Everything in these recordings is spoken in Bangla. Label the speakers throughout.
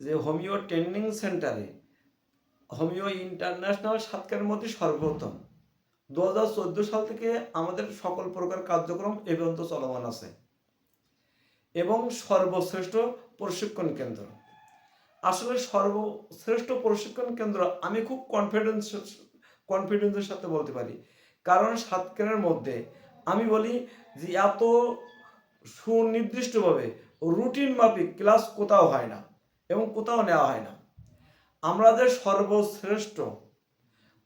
Speaker 1: যে হোমিও ট্রেনিং সেন্টারে, হোমিও ইন্টারন্যাশনাল সাতকারের মধ্যে সর্বপ্রথম দু হাজার চোদ্দ সাল থেকে আমাদের সকল প্রকার কার্যক্রম এ পর্যন্ত চলমান আছে এবং সর্বশ্রেষ্ঠ প্রশিক্ষণ কেন্দ্র। আসলে সর্বশ্রেষ্ঠ প্রশিক্ষণ কেন্দ্র আমি খুব কনফিডেন্স কনফিডেন্সের সাথে বলতে পারি। কারণ সাতক্ষীরার মধ্যে আমি বলি যে এত সুনির্দিষ্টভাবে রুটিন মাফিক ক্লাস কোথাও হয় না। এবং কোথাও নেওয়া হয় না। আমরা যে সর্বশ্রেষ্ঠ,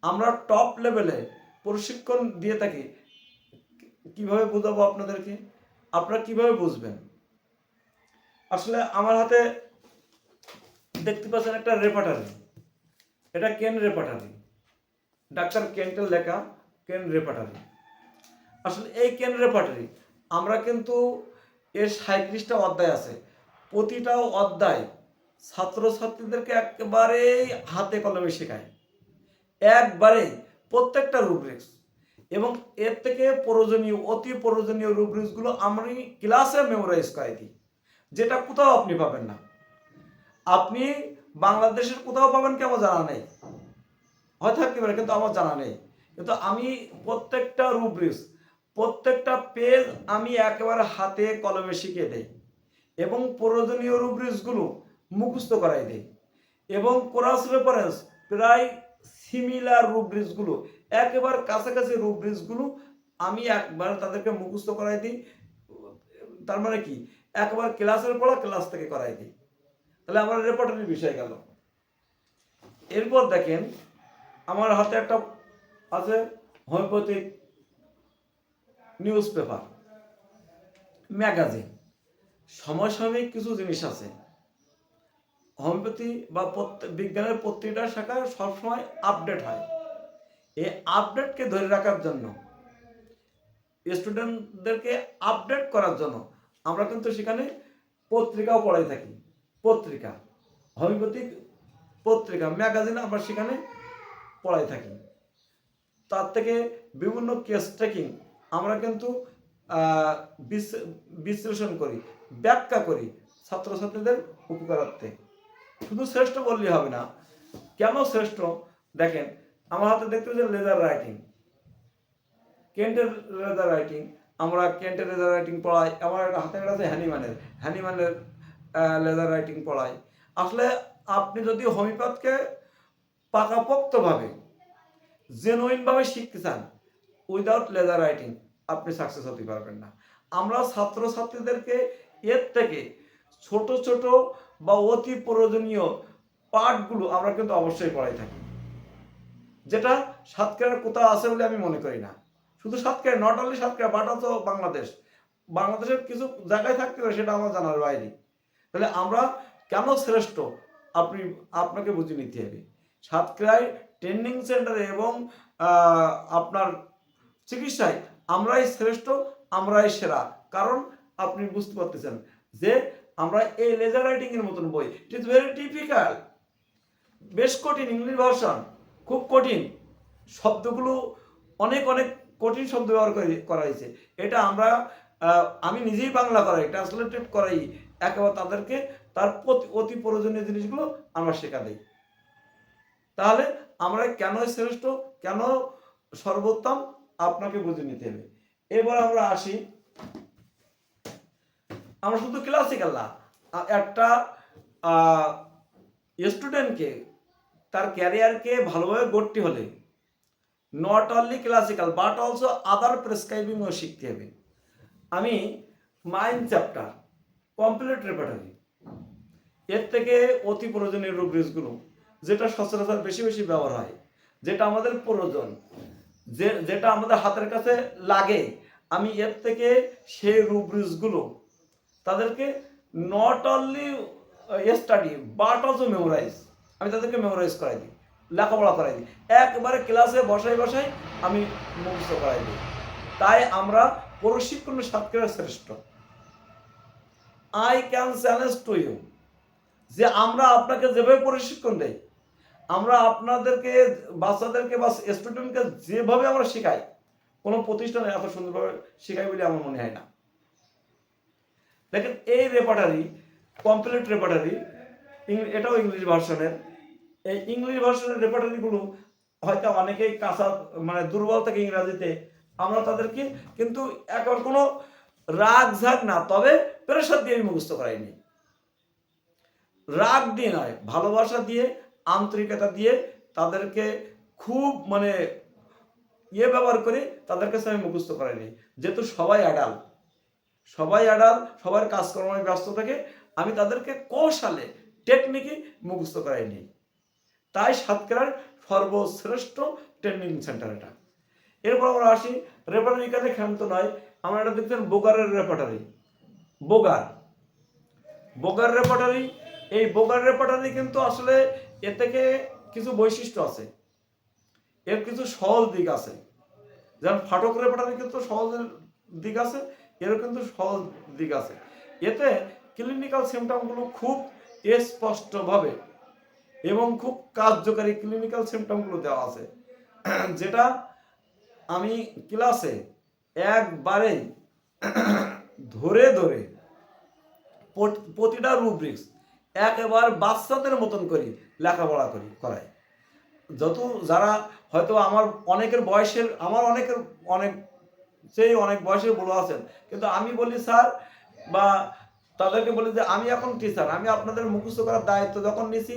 Speaker 1: আমরা টপ লেভেলে প্রশিক্ষণ দিয়ে থাকি, কীভাবে বোঝাবো আপনাদেরকে? আপনারা কীভাবে বুঝবেন? আসলে আমার হাতে দেখতে পাচ্ছেন একটা রেপার্টারি এটা কেন রেপার্টারি ডাক্তার কেন্টের লেখা কেন রেপার্টারি আসলে এই কেন রেপার্টারি আমরা কিন্তু এর সাঁত্রিশটা অধ্যায় আছে। প্রতিটাও অধ্যায় ছাত্রছাত্রীদেরকে একেবারেই হাতে কলমে শেখায়। একবারে প্রত্যেকটা রুব্রিক্স এবং এর থেকে প্রয়োজনীয়, অতি প্রয়োজনীয় রুব্রিক্সগুলো আমি ক্লাসে মেমোরাইজ করাই দিই। যেটা কোথাও আপনি পাবেন না। আপনি বাংলাদেশের কোথাও পাবেন কি আমার জানা নেই। হয়তো থাকতে পারে, কিন্তু আমার জানা নেই। কিন্তু আমি প্রত্যেকটা রুব্রিক্স প্রত্যেকটা পেজ আমি একেবারে হাতে কলমে শিখিয়ে দেই। এবং প্রয়োজনীয় রুব্রিক্সগুলো মুখস্থ করাই দেই এবং কোরাস রেফারেন্স প্রায় সিমিলার রুব্রিক্সগুলো একেবারে কাছাকাছি রুব্রিক্সগুলো আমি একবার তাদেরকে মুখস্থ করাই দিই। তার মানে কি? একবার ক্লাসের পড়া ক্লাস থেকে করাই দিই। তাহলে আমার রেপার্টারির বিষয় গেল। এরপর দেখেন, আমার হাতে একটা আছে হোমিওপ্যাথিক নিউজ পেপার ম্যাগাজিন সমসাময়িক কিছু জিনিস আছে। হোমিওপ্যাথি বা বিজ্ঞানের প্রত্যেকটা শাখা সবসময় আপডেট হয়। এই আপডেটকে ধরে রাখার জন্য স্টুডেন্টদেরকে আপডেট করার জন্য আমরা কিন্তু সেখানে পত্রিকাও পড়াই থাকি। পত্রিকা, হোমিওপ্যাথিক পত্রিকা, ম্যাগাজিন আমরা সেখানে পড়াই থাকি। তার থেকে বিভিন্ন কেস ট্রেকিং আমরা কিন্তু বিশ্লে- বিশ্লেষণ করি, ব্যাখ্যা করি ছাত্রছাত্রীদের উপকারার্থে। শুধু শ্রেষ্ঠ বললে হবে না। কেন শ্রেষ্ঠ? দেখেন, আমার হাতে দেখতে পাচ্ছেন লেজার রাইটিং কেন্টের লেজার রাইটিং আমরা কেন্টের লেজার রাইটিং পড়াই, আমার একটা হাতে একটা আছে হ্যানিম্যানের হ্যানিম্যানের লেজার রাইটিং পড়াই। আসলে আপনি যদি হোমিওপ্যাথকে পাকাপোক্তভাবে জেনুইনভাবে শিখতে চান উইদাউট লেজার রাইটিং আপনি সাকসেস হতে পারবেন না। আমরা ছাত্রছাত্রীদেরকে এর থেকে ছোট ছোট বা অতি প্রয়োজনীয় পাঠগুলো আমরা কিন্তু অবশ্যই পড়াই থাকি। যেটা সাতক্ষীরার কোথাও আছে বলে আমি মনে করি না। শুধু Satkhira, not only Satkhira but তো বাংলাদেশ। বাংলাদেশের কিছু জায়গায় থাকতে পারে সেটা আমার জানার বাইরে। তাহলে আমরা কেন শ্রেষ্ঠ? আপনি, আপনাকে বুঝে নিতে হবে। সাতক্ষীরায় ট্রেনিং সেন্টারে এবং আপনার চিকিৎসায় আমরাই শ্রেষ্ঠ, আমরাই সেরা। কারণ আপনি বুঝতে পারতেছেন যে আমরা এই লেজার রাইটিং এর মতন বই ইট ইজ ভেরি ডিফিকাল্ট বেশ কঠিন ইংলিশ ভার্সন, খুব কঠিন। শব্দগুলো অনেক অনেক কঠিন শব্দ ব্যবহার করে, করা হয়েছে। এটা আমরা আমি নিজেই বাংলা করাই ট্রান্সলেটেড করাই, একেবারে তাদেরকে তার অতি প্রয়োজনীয় জিনিসগুলো আমরা শেখা দিই তাহলে আমরা কেন শ্রেষ্ঠ, কেন সর্বোত্তম, আপনাকে বুঝে নিতে হবে। এবার আমরা আসি আমরা শুধু ক্লাসিক্যাল না একটা স্টুডেন্টকে তার ক্যারিয়ারকে ভালোভাবে গড়তে হলে not only classical but also other প্রেসক্রাইবিংও শিখতে হবে। আমি মাইন্ড চ্যাপ্টার কমপ্লিট রেপার্টারি এর থেকে অতি প্রয়োজনীয় রুব্রিক্সগুলো যেটা সচরাচর বেশি বেশি ব্যবহার হয়, যেটা আমাদের প্রয়োজন, যে, যেটা আমাদের হাতের কাছে লাগে, আমি এর থেকে সেই রুব্রিক্সগুলো তাদেরকে not only study but also memorize আমি তাদেরকে মেমোরাইজ করাই দিই, লেখাপড়া করাই দিই। একবারে ক্লাসে বসাই বসাই আমি মুখস্থ করাই দিই। তাই আমরা প্রশিক্ষণ সাতক্ষীরা শ্রেষ্ঠ। I can challenge to you যে আমরা আপনাকে যেভাবে প্রশিক্ষণ দেই, আমরা আপনাদেরকে, বাচ্চাদেরকে বা স্টুডেন্টকে যেভাবে আমরা শেখাই, কোনো প্রতিষ্ঠানে এত সুন্দরভাবে শেখাই বলে আমার মনে হয় না। দেখেন এই রেপার্টারি কমপ্লিট রেপার্টারি এটাও ইংলিশ ভার্সনের এই ইংলিশ ভার্সনের রেপার্টারিগুলো হয়তো অনেকেই কাঁচা মানে দুর্বল থাকে ইংরাজিতে, আমরা তাদেরকে কিন্তু এখন কোনো রাগ ঝাগ না, তবে প্রেশার দিয়ে আমি মুখস্থ করাইনি। রাগ দিয়ে নয়, ভালোবাসা দিয়ে, আন্তরিকতা দিয়ে তাদেরকে খুব মানে ইয়ে ব্যবহার করে তাদের কাছে আমি মুখস্থ করাইনি। যেহেতু সবাই আডাল সবাই আডাল, সবার কাজকর্মে ব্যস্ত থাকে। আমি তাদেরকে কৌশলে টেকনিকে মুখস্থ করাই নিই তাই সাতক্ষীরার সর্বশ্রেষ্ঠ ট্রেনিং সেন্টার এটা। এরপর আমরা আসি রেপার্টারি কাজে ক্ষান্ত নয়। আমরা এটা দেখছেন বোগারের রেপার্টারি বোগার। বোগার রেপার্টারি এই বোগার রেপার্টারি কিন্তু আসলে এ থেকে কিছু বৈশিষ্ট্য আছে। এর কিছু সহজ দিক আছে। যেমন ফাটক রেপার্টারি কিন্তু সহজ দিক আছে এরও কিন্তু সহজ দিক আছে। এতে ক্লিনিক্যাল সিমটমগুলো খুব স্পষ্টভাবে এবং খুব কার্যকারী ক্লিনিক্যাল সিমটমগুলো দেওয়া আছে। যেটা আমি ক্লাসে একবারেই ধরে ধরে প্রতিটা রুব্রিক্স একেবারে বাচ্চাদের মতন করি, লেখাপড়া করি, করাই। যত যারা হয়তো আমার অনেকের বয়সের, আমার অনেকের অনেক সেই অনেক বয়সে বড় আছেন। কিন্তু আমি বলি, স্যার, বা তাদেরকে বলি যে, আমি এখন টিচার আমি আপনাদের মুখস্থ করার দায়িত্ব যখন নিছি,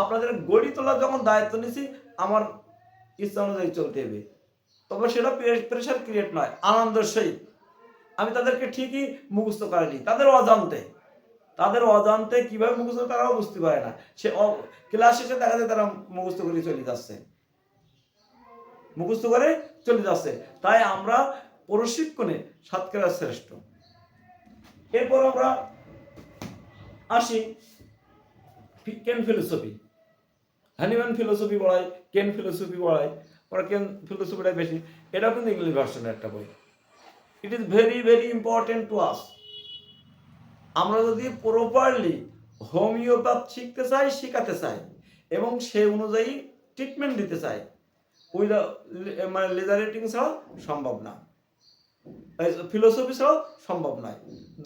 Speaker 1: আপনাদের গড়ি তোলার যখন দায়িত্ব নিছি, আমার ইচ্ছা অনুযায়ী চলতে হবে। তবে সেটা প্রেশার ক্রিয়েট নয়, আনন্দের সহিত। আমি তাদেরকে ঠিকই মুখস্থ করাইনি। তাদের অজান্তে তাদের অজান্তে কীভাবে মুখস্থ তারাও বুঝতে পারে না। সে ক্লাস শেষে দেখা যায় তারা মুখস্থ করে চলে যাচ্ছে। মুখস্থ করে চলে যাচ্ছে। তাই আমরা প্রশিক্ষণে সাতক্ষীরা শ্রেষ্ঠ। এরপর আমরা আসি কেন ফিলোসফি। হ্যানিম্যান ফিলোসফি পড়াই কেন ফিলোসফি পড়াই ওরা কেন ফিলোসফিটা বেশি, এটা কিন্তু ইংলিশ ভার্সনের একটা বই। It is very very important to us আমরা যদি প্রপারলি হোমিওপ্যাথ শিখতে চাই, শেখাতে চাই, এবং সে অনুযায়ী ট্রিটমেন্ট দিতে চাই উইদা মানে লেজারেটিং ছাড়া সম্ভব না। ফিলোসফি ছাড়াও সম্ভব নয়।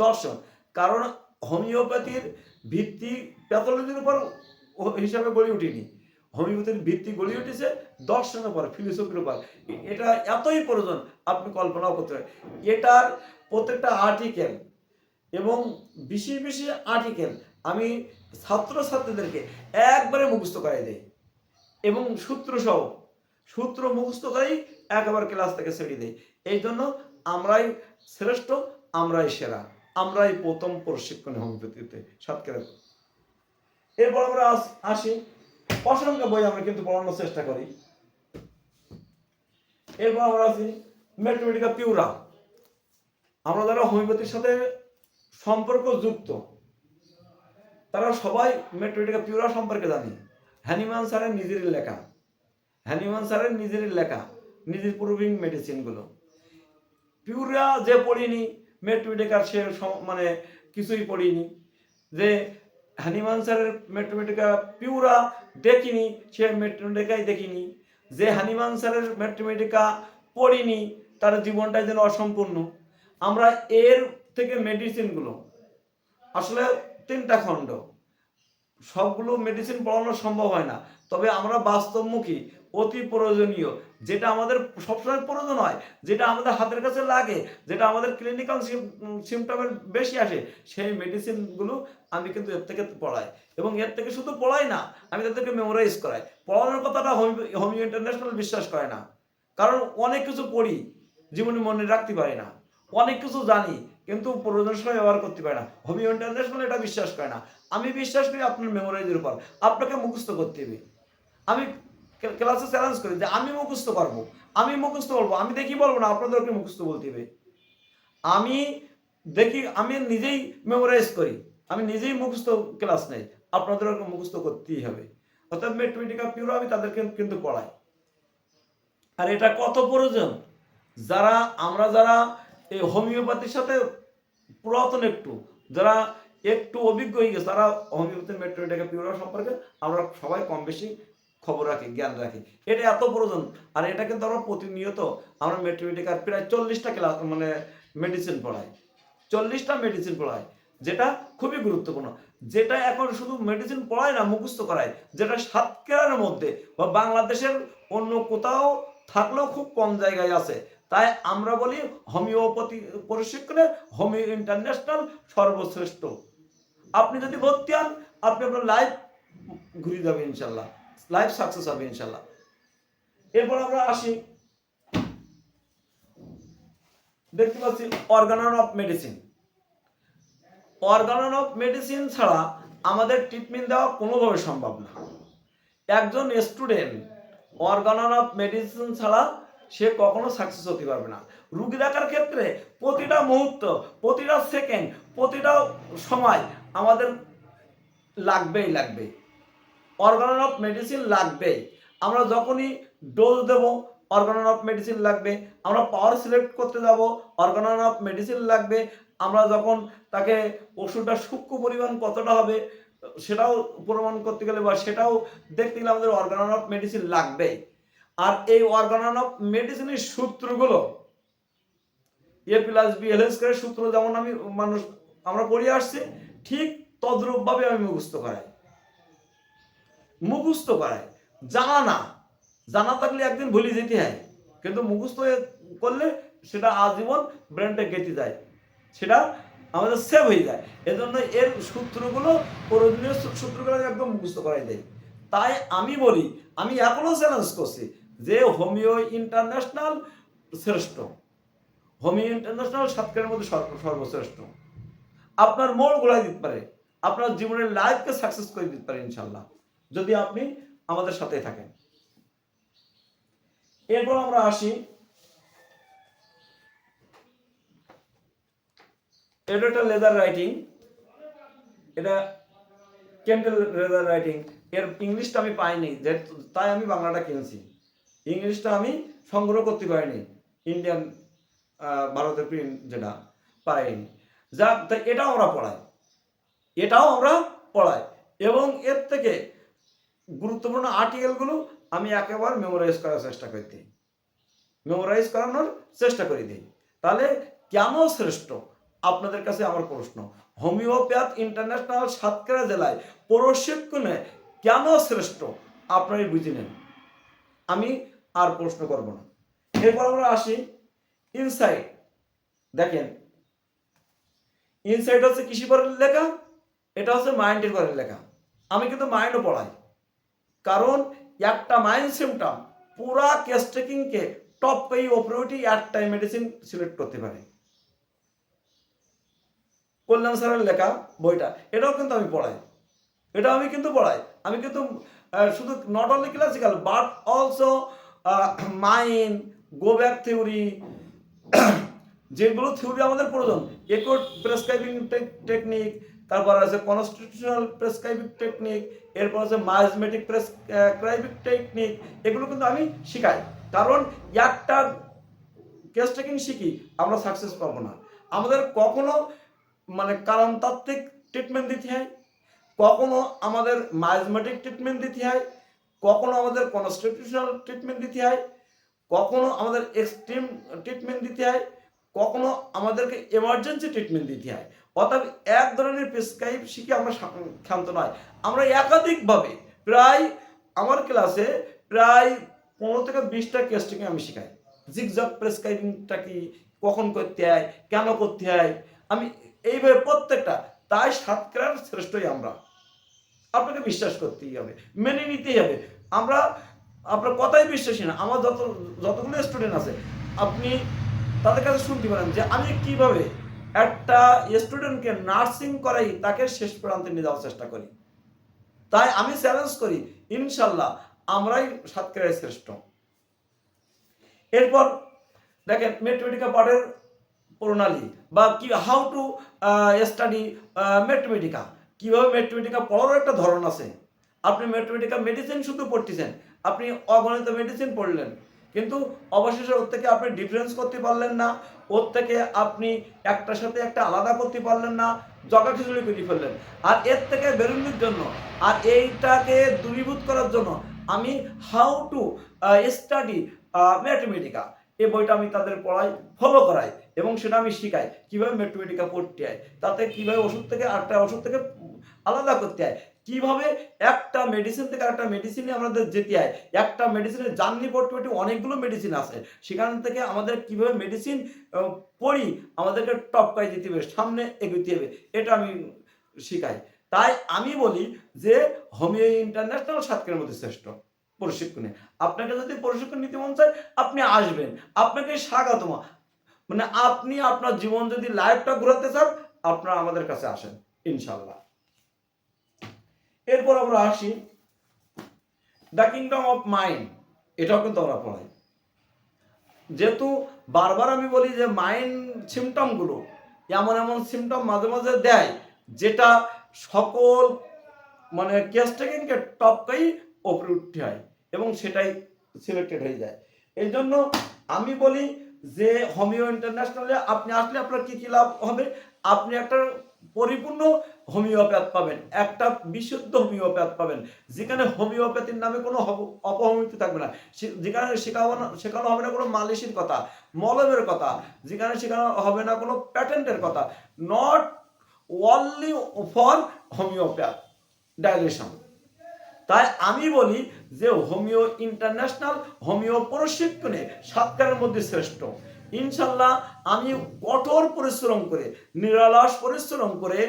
Speaker 1: দর্শন, কারণ হোমিওপ্যাথির ভিত্তি প্যাথোলজির উপর হিসাবে গড়ে উঠেনি। হোমিওপ্যাথির ভিত্তি গড়ে উঠেছে দর্শনের উপর ফিলোসফির উপর। এটা এতই প্রয়োজন আপনি কল্পনাও করতে পারেন। এটার প্রত্যেকটা আর্টিকেল এবং বেশি বেশি আর্টিকেল আমি ছাত্রছাত্রীদেরকে একবারে মুখস্থ করাই দেই এবং সূত্র সহ সূত্র মুখস্থ করেই একেবারে ক্লাস থেকে ছেড়ে দেই। এই জন্য আমরাই শ্রেষ্ঠ, আমরাই সেরা, আমরাই প্রথম প্রশিক্ষণ হোমিওপ্যাথিতে সাতক্ষীরা এরপর আমরা আসি অসংখ্য বই আমরা কিন্তু পড়ানোর চেষ্টা করি। এরপর আমরা আসি মেট্রোমেডিকা পিউরা আমরা যারা হোমিওপ্যাথির সাথে সম্পর্ক যুক্ত, তারা সবাই ম্যাথমেটিকা পিউরা সম্পর্কে জানি। হ্যানিমান স্যারের নিজেরই লেখা। হ্যানিমান স্যারের নিজেরই লেখা, নিজের প্রুভিং মেডিসিনগুলো পিউরা যে পড়িনি ম্যাথমেটিকার সে মানে কিছুই পড়িনি। যে হ্যানিম্যান স্যারের ম্যাথমেটিকা পিউরা দেখিনি, সে ম্যাথমেটিকাই দেখিনি। যে হ্যানিম্যান স্যারের ম্যাথমেটিকা পড়িনি, তার জীবনটাই যেন অসম্পূর্ণ। আমরা এর থেকে মেডিসিনগুলো আসলে তিনটা খণ্ড। সবগুলো মেডিসিন পড়ানো সম্ভব হয় না। তবে আমরা বাস্তবমুখী অতি প্রয়োজনীয়, যেটা আমাদের সবসময় প্রয়োজন হয়, যেটা আমাদের হাতের কাছে লাগে, যেটা আমাদের ক্লিনিক্যাল সিমটমের বেশি আসে, সেই মেডিসিনগুলো আমি কিন্তু এর থেকে পড়াই। এবং এর থেকে শুধু পড়াই না, আমি তাদেরকে মেমোরাইজ করাই। পড়ানোর কথাটা হোমিও ইন্টারন্যাশনাল বিশ্বাস করে না। কারণ অনেক কিছু পড়ি, জীবনে মনে রাখতে পারি না। অনেক কিছু জানি, কিন্তু প্রয়োজন সময় ব্যবহার করতে পারে না। হোমিও ইন্টারন্যাশনাল এটা বিশ্বাস করে না। আমি বিশ্বাস করি আপনার মেমোরাইজের উপর। আপনাকে মুখস্থ করতে হবে। আমি ক্লাসে চ্যালেঞ্জ করি, যে আমি মুখস্থ পারব আমি মুখস্থ বলব, আমি দেখি বলব না, আপনাদেরকে মুখস্থ বলতে হবে। আমি দেখি, আমি নিজেই মেমোরাইজ করি। আমি নিজেই মুখস্থ ক্লাস নেই, আপনাদেরকে মুখস্থ করতেই হবে। অর্থাৎ ম্যাথমেটিকা পিউরো আমি তাদেরকে কিন্তু পড়াই। আর এটা কত প্রয়োজন? যারা, আমরা যারা এই হোমিওপ্যাথির সাথে পুরাতন একটু, যারা একটু অভিজ্ঞ হয়ে গেছে, তারা হোমিওপ্যাথি মেট্রোটেকা পিউরা সম্পর্কে আমরা সবাই কম বেশি খবর রাখি, জ্ঞান রাখি। এটা এত প্রয়োজন। আর এটা কিন্তু আমরা প্রতিনিয়ত আমরা মেট্রোটেকার প্রায় চল্লিশটা ক্লাস মানে মেডিসিন পড়াই। চল্লিশটা মেডিসিন পড়াই, যেটা খুবই গুরুত্বপূর্ণ। যেটা এখন শুধু মেডিসিন পড়ায় না, মুখস্থ করায়। যেটা সাতক্ষীরার মধ্যে বা বাংলাদেশের অন্য কোথাও থাকলেও খুব কম জায়গায় আছে। তাই আমরা বলি হোমিওপ্যাথি প্রশিক্ষণে হোমিও ইন্টারন্যাশনাল সর্বশ্রেষ্ঠ। আপনি যদি ভর্তি হন, আপনি আপনার লাইফ ঘুরে যাবে ইনশাল্লাহ। লাইফ সাকসেস হবে ইনশাল্লাহ এরপর আমরা আসি। দেখতে পাচ্ছি organon of medicine organon of medicine ছাড়া আমাদের ট্রিটমেন্ট দেওয়া কোনোভাবে সম্ভব না। একজন স্টুডেন্ট অর্গানন অফ মেডিসিন ছাড়া সে কখনো সাকসেস হতে পারবে না। রুগী দেখার ক্ষেত্রে প্রতিটা মুহূর্ত, প্রতিটা সেকেন্ড প্রতিটা সময় আমাদের লাগবেই লাগবে অর্গানন অফ মেডিসিন লাগবেই আমরা যখনই ডোজ দেব অর্গানন অফ মেডিসিন লাগবে। আমরা পাওয়ার সিলেক্ট করতে যাব অর্গানন অফ মেডিসিন লাগবে। আমরা যখন তাকে ওষুধটা সূক্ষ্ম পরিমাণ কতটা হবে, সেটাও প্রমাণ করতে গেলে বা সেটাও দেখতে গেলে আমাদের অর্গানন অফ মেডিসিন লাগবে। আর এই অর্গানন অফ মেডিসিনের সূত্রগুলো এ প্লাস বি এল স্কোয়ারের সূত্র যেমন আমি মানুষ, আমরা পড়ে আসছি, ঠিক তদ্রূপভাবে আমি মুখস্থ করাই। মুখস্থ করায়। জানা না। জানা থাকলে একদিন ভুলে যেতে হয়। কিন্তু মুখস্থ করলে সেটা আজীবন ব্রেনটা গেঁথে যায়। সেটা আমাদের সেভ হয়ে যায়। এজন্য এর সূত্রগুলো প্রয়োজনীয় সূত্রগুলো একদম মুখস্থ করাই দেয়। তাই আমি বলি, আমি এখনও চ্যালেঞ্জ করছি যে হোমিও ইন্টারন্যাশনাল শ্রেষ্ঠ। হোমিও ইন্টারন্যাশনাল সাতকের মধ্যে সর্বশ্রেষ্ঠ। আপনার মোড় গোড়ায় দিতে পারে। আপনার জীবনের লাইফকে সাকসেস করে দিতে পারে ইনশাল্লাহ। যদি আপনি আমাদের সাথে থাকেন। এরপর আমরা আসি। এটা একটা লেদার রাইটিং এটা ক্যান্ডেল লেদার রাইটিং এর ইংলিশটা আমি পাইনি যে তাই আমি বাংলাটা কিনছি। ইংলিশটা আমি সংগ্রহ করতে পারিনি ইন্ডিয়ান ভারতের প্রিন্ট যেটা পাইনি। যা তাই এটাও আমরা পড়াই। এটাও আমরা পড়াই। এবং এর থেকে গুরুত্বপূর্ণ আর্টিকেলগুলো আমি একেবারে মেমোরাইজ করার চেষ্টা করি দিই। মেমোরাইজ করানোর চেষ্টা করে দিই। তাহলে কেন শ্রেষ্ঠ? আপনাদের কাছে আমার প্রশ্ন। হোমিওপ্যাথ ইন্টারন্যাশনাল সাতক্ষীরা জেলায় প্রশিক্ষণে কেন শ্রেষ্ঠ? আপনারাই বুঝে নেন। আমি আর প্রশ্ন করব না। এরপর আমরা আসি ইনসাইট দেখেন ইনসাইট হচ্ছে কৃষি পরের লেখা, এটা হচ্ছে মাইন্ডের পরের লেখা। আমি কিন্তু মাইন্ডও পড়াই। কারণ একটা মাইন্ড সিমটম পুরা কেস টেকিংকে টপ পেয়ে ওপরে উঠে একটাই মেডিসিন সিলেক্ট করতে পারে। কল্যাণ স্যারের লেখা বইটা, এটাও কিন্তু আমি পড়াই। এটা আমি কিন্তু পড়াই। আমি কিন্তু শুধু not only classical but also mind go back theory যেগুলো থিওরি আমাদের প্রয়োজন। একট প্রেসক্রাইবিং টেকনিক তারপর আছে কনস্টিটিউশনাল প্রেসক্রাইবিং টেকনিক এরপর আছে মাইজমেটিক প্রেসক্রাইবিং টেকনিক এগুলো কিন্তু আমি শিখাই। কারণ একটা কেস টেকিং শিখি, আমরা সাকসেস পাবো না। আমাদের কখনো মানে কারণতাত্ত্বিক ট্রিটমেন্ট দিতে হয়, কখনো আমাদের মাইজমেটিক ট্রিটমেন্ট দিতে হয়, কখনো আমাদের কনস্টিটিউশনাল ট্রিটমেন্ট দিতে হয়, কখনো আমাদের এক্সট্রিম ট্রিটমেন্ট দিতে হয়, কখনো আমাদেরকে এমার্জেন্সি ট্রিটমেন্ট দিতে হয়। অর্থাৎ এক ধরনের প্রেসক্রাইব শিখে আমরা ক্ষান্ত নয়। আমরা একাধিকভাবে প্রায় আমার ক্লাসে প্রায় পনেরো থেকে বিশটা কেসটিকে আমি শেখাই। জিগজগ প্রেসক্রাইবিংটা কি, কখন করতে হয়, কেন করতে হয়, আমি এইভাবে প্রত্যেকটা, তাই সাতক্ষীরার শ্রেষ্ঠই আমরা। আপনাকে বিশ্বাস করতেই হবে, মেনে নিতেই হবে। আমরা, আপনার কথাই বিশ্বাসী না, আমার যত, যতগুলো স্টুডেন্ট আছে, আপনি তাদের কাছে শুনতে পারেন যে আমি কীভাবে একটা স্টুডেন্টকে নার্সিং করাই, তাকে শেষ প্রান্তে নিয়ে যাওয়ার চেষ্টা করি। তাই আমি চ্যালেঞ্জ করি, ইনশাল্লাহ আমরাই সাতক্ষীরায় শ্রেষ্ঠ। এরপর দেখেন ম্যাথমেটিকা পাঠের প্রণালী বা কি হাউ টু স্টাডি ম্যাথমেটিকা কীভাবে ম্যাথমেটিকা পড়ারও একটা ধরন আছে। আপনি ম্যাথমেটিকা মেডিসিন শুধু পড়তেছেন, আপনি অগণিত মেডিসিন পড়লেন। কিন্তু অবশেষে ওর থেকে আপনি ডিফারেন্স করতে পারলেন না, ওর থেকে আপনি একটার সাথে একটা আলাদা করতে পারলেন না জগা খিচুড়ি করে ফেললেন। আর এর থেকে বেরোনোর জন্য, আর এইটাকে দূরীভূত করার জন্য আমি হাউ টু স্টাডি ম্যাথমেটিকা এই বইটা আমি তাদের পড়াই ফলো করাই এবং সেটা আমি শিখাই। কীভাবে ম্যাথমেটিকা পড়তে হয়, তাতে কীভাবে ওষুধ থেকে আটটা ওষুধ থেকে আলাদা করতে হয় কীভাবে একটা মেডিসিন থেকে একটা মেডিসিনে আমাদের যেতে হয়? একটা মেডিসিনের জার্নি পটপটি অনেকগুলো মেডিসিন আছে। সেখান থেকে আমাদের কীভাবে মেডিসিন পড়ি, আমাদেরকে টপকাই দিতে হবে, সামনে এগোতে হবে, এটা আমি শিখাই। তাই আমি বলি যে হোমিও ইন্টারন্যাশনাল সাতকের মধ্যে শ্রেষ্ঠ প্রশিক্ষণে। আপনাকে যদি প্রশিক্ষণ নিতে মন চায়, আপনি আসবেন। আপনাকে স্বাগতম। মানে আপনি আপনার জীবন যদি লাইফটা ঘোরাতে চান, আপনারা আমাদের কাছে আসেন ইনশাল্লাহ এরপর আমরা আসি দ্য কিংডম অফ মাইন্ড এটাও কিন্তু আমরা পড়াই। যেহেতু বারবার আমি বলি যে মাইন্ড সিমটমগুলো, এমন এমন সিমটম মাঝে মাঝে দেয় যেটা সকল মানে কেস টেকিংকে টপকাই ওপরে উঠতে হয় এবং সেটাই সিলেক্টেড হয়ে যায়। এই জন্য আমি বলি যে হোমিও ইন্টারন্যাশনালে আপনি আসলে আপনার কি কি লাভ হবে? আপনি একটা পরিপূর্ণ হোমিওপ্যাথ পাবেন। একটা বিশুদ্ধ হোমিওপ্যাথ পাবেন। যেখানে হোমিওপ্যাথির নামে কোনো অপহমিতি থাকবে না। যেখানে শেখাবো শেখানো হবে না কোনো মালিশের কথা, মলমের কথা, যেখানে শেখানো হবে না কোনো প্যাটেন্টের কথা, not only for homoeopath dilution তাই আমি বলি যে হোমিও ইন্টারন্যাশনাল হোমিও প্রশিক্ষণে সাতকারের মধ্যে শ্রেষ্ঠ। ইনশাল্লাহ আমি কঠোর পরিশ্রম করে, নিরলস পরিশ্রম করে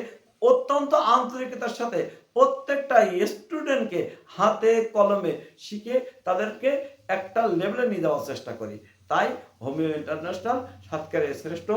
Speaker 1: অত্যন্ত আন্তরিকতার সাথে প্রত্যেকটা স্টুডেন্টকে হাতে কলমে শিখে তাদেরকে একটা লেভেলে নিয়ে যাওয়ার চেষ্টা করি। তাই হোমিও ইন্টারন্যাশনাল সাতকারের শ্রেষ্ঠ